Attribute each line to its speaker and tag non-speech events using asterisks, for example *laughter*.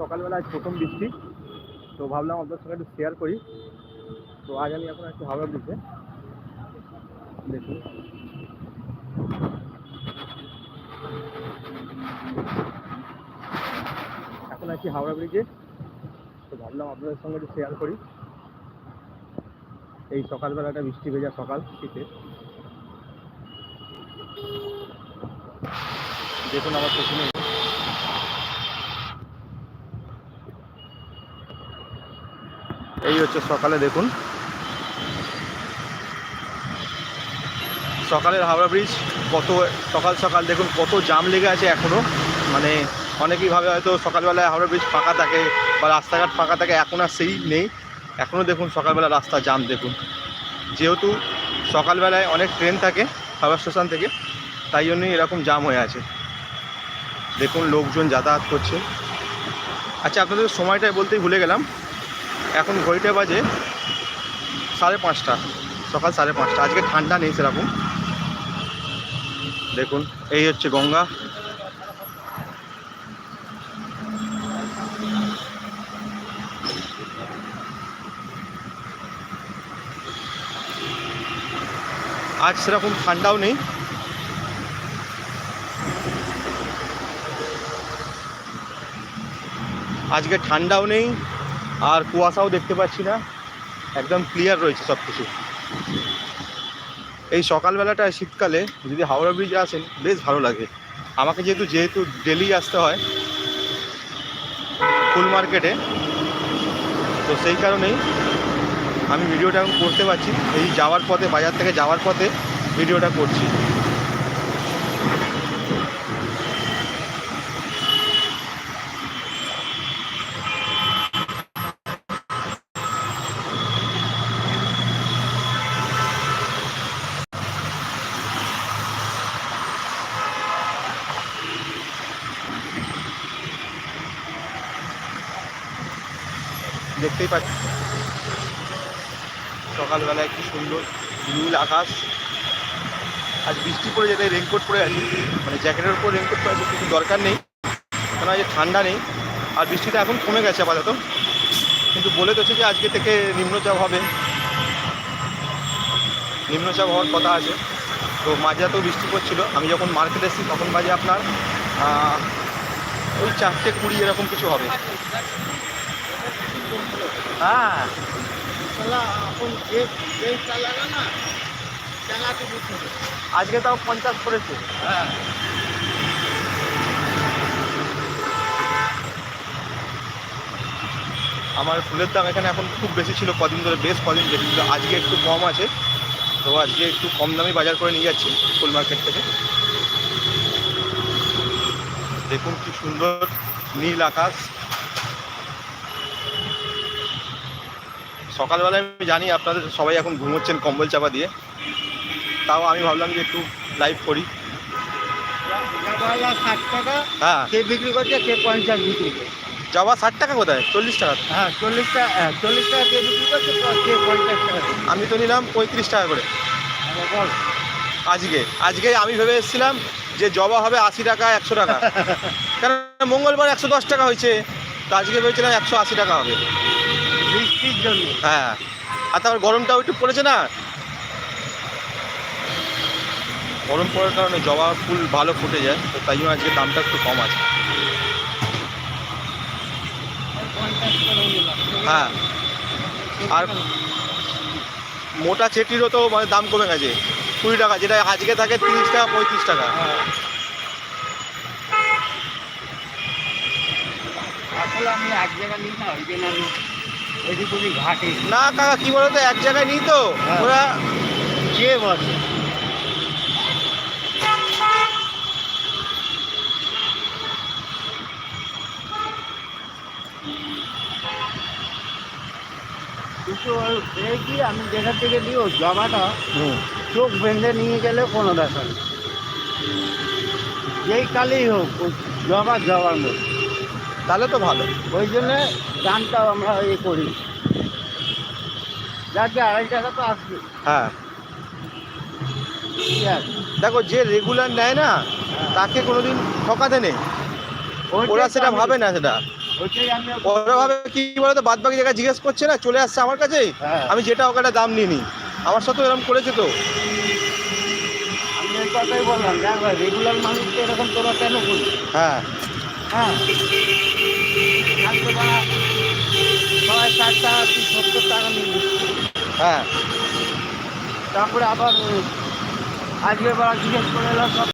Speaker 1: সকালবেলা আজ প্রথম বৃষ্টি, তো ভাবলাম আপনার সঙ্গে একটু শেয়ার করি। তো আজ আমি এখন একটু হাওড়া ব্রিজে দেখুন এখন আছি হাওড়া ব্রিজে তো ভাবলাম আপনাদের সঙ্গে একটু শেয়ার করি। এই সকালবেলাটা বৃষ্টি ভেজা সকাল, শীতে। দেখুন আমার পেছনে এই হচ্ছে সকালে দেখুন। সকালের হাওড়া ব্রিজ, কত সকাল সকাল দেখুন, কত জাম লেগে আছে এখনও। মানে অনেকেই ভাবে হয়তো সকালবেলায় হাওড়া ব্রিজ ফাঁকা থাকে বা রাস্তাঘাট ফাঁকা থাকে, এখন আর সেই নেই। এখনও দেখুন সকালবেলা রাস্তা জাম দেখুন। যেহেতু সকালবেলায় অনেক ট্রেন থাকে হাওড়া স্টেশন থেকে, তাই জন্যই এরকম জাম হয়ে আছে। দেখুন লোকজন যাতায়াত করছে। আচ্ছা আপনাদের সময়টাই বলতেই ভুলে গেলাম। এখন ঘড়িটা বাজে সাড়ে পাঁচটা, সকাল সাড়ে পাঁচটা। আজকে ঠান্ডা নেই সেরকম। দেখুন, এই হচ্ছে গঙ্গা। আজ সেরকম ঠান্ডাও নেই। আজকে ঠান্ডাও নেই। আর কুয়াশাও দেখতে পাচ্ছি না। একদম ক্লিয়ার রয়েছে সব কিছু এই সকালবেলাটা শীতকালে যদি হাওড়া ব্রিজে আসেন, বেশ ভালো লাগে। আমাকে যেহেতু যেহেতু ডেলি আসতে হয় ফুল মার্কেটে তো সেই কারণেই আমি ভিডিওটা এখন করতে পারছি। এই যাওয়ার পথে, বাজার থেকে যাওয়ার পথে ভিডিওটা করছি। দেখতেই পাচ্ছি। সকালবেলা একটি সুন্দর নীল আকাশ। আজ বৃষ্টি পড়ে যেতে রেনকোট পরে আছি। মানে জ্যাকেটের উপর রেনকোট পরে আছে, কিছু দরকার নেই। কেন আজ ঠান্ডা নেই। আর বৃষ্টিটা এখন কমে গেছে আপাতত। কিন্তু বলে তো যে আজকে থেকে নিম্নচাপ হবে। নিম্নচাপ হওয়ার কথা আছে। তো মাঝরাতেও বৃষ্টি পড়ছিল। আমি যখন মার্কেটে এসেছি, তখন বাজে আপনার ওই চারটে কুড়ি এরকম কিছু হবে। হ্যাঁ। আজকে তাও পঞ্চাশ করেছে। আমার ফুলের দাম এখানে এখন খুব বেশি ছিল কদিন ধরে বেশ কদিন বেশি ছিল। আজকে একটু কম আছে তো আজকে একটু কম দামে বাজার করে নিয়ে যাচ্ছি ফুল মার্কেট থেকে। দেখুন কি সুন্দর নীল আকাশ। সকালবেলায় আমি জানি আপনাদের সবাই এখন ঘুমোচ্ছেন কম্বল চাপা দিয়ে। তাও আমি ভাবলাম যে একটু লাইভ করি। হ্যাঁ।
Speaker 2: বিক্রি করছে পঞ্চাশ বিক্রি করছে।
Speaker 1: জবা ষাট টাকা কোথায়? চল্লিশ টাকা।
Speaker 2: হ্যাঁ চল্লিশ টাকা হ্যাঁ, চল্লিশ টাকা কে বিক্রি করছে সে পঞ্চাশ টাকা
Speaker 1: আমি তো নিলাম পঁয়ত্রিশ টাকা করে। আজকে আজকে আমি ভেবে এসেছিলাম যে জবা হবে আশি টাকা একশো টাকা। *laughs* কারণ মঙ্গলবার একশো দশ টাকা হয়েছে। তো আজকে ভেবেছিলাম একশো আশি টাকা হবে।
Speaker 2: জন্য।
Speaker 1: হ্যাঁ। আর তারপর গরমটাও একটু পড়েছে না? গরম পড়ার কারণে জবা ফুল ভালো ফুটে যায় তো তাই জন্য আজকে দামটা একটু কম আছে। হ্যাঁ। আর মোটা চেটিরও তো মানে দাম কমে গেছে কুড়ি টাকা যেটা আজকে থাকে তিরিশ টাকা পঁয়ত্রিশ টাকা।
Speaker 2: হ্যাঁ। আসলে আমি এক জায়গায় নিই না ওই জন্য ঘাটে।
Speaker 1: না কাকা কি বলতো এক জায়গায় নিই তো।
Speaker 2: হ্যাঁ।
Speaker 1: ওরা
Speaker 2: কে বসে দেখি আমি যেখান থেকে দিই ও জমাটা চোখ বেঁধে নিয়ে গেলে কোনো ব্যাপার নেই। যেই কালেই হোক জবা জবার মতো
Speaker 1: তাহলে তো ভালো।
Speaker 2: ওই জন্যে গানটাও আমরা ইয়ে করি। যাকে আড়াই টাকা তো আসবে।
Speaker 1: হ্যাঁ। দেখো যে রেগুলার নেয় না হ্যাঁ। তাকে কোনোদিন ঠকাতে নেই। ওরা সেটা ভাবে না সেটা। ওরা ভাবে কি বলতো বাদ বাকি জায়গায় জিজ্ঞেস করছে না চলে আসছে আমার কাছে
Speaker 2: হ্যাঁ।
Speaker 1: আমি যেটা ওকে একটা দাম নিই। আমার সাথে এরকম করেছে তো।
Speaker 2: বললাম দেখ রেগুলার মানুষকে এরকম তোরা কেন করি
Speaker 1: হ্যাঁ।
Speaker 2: হ্যাঁ। সবাই ষাট টাকা কি সত্তর টাকা
Speaker 1: হ্যাঁ।
Speaker 2: তারপরে আবার আজকে আবার জিজ্ঞেস করে এলাম সব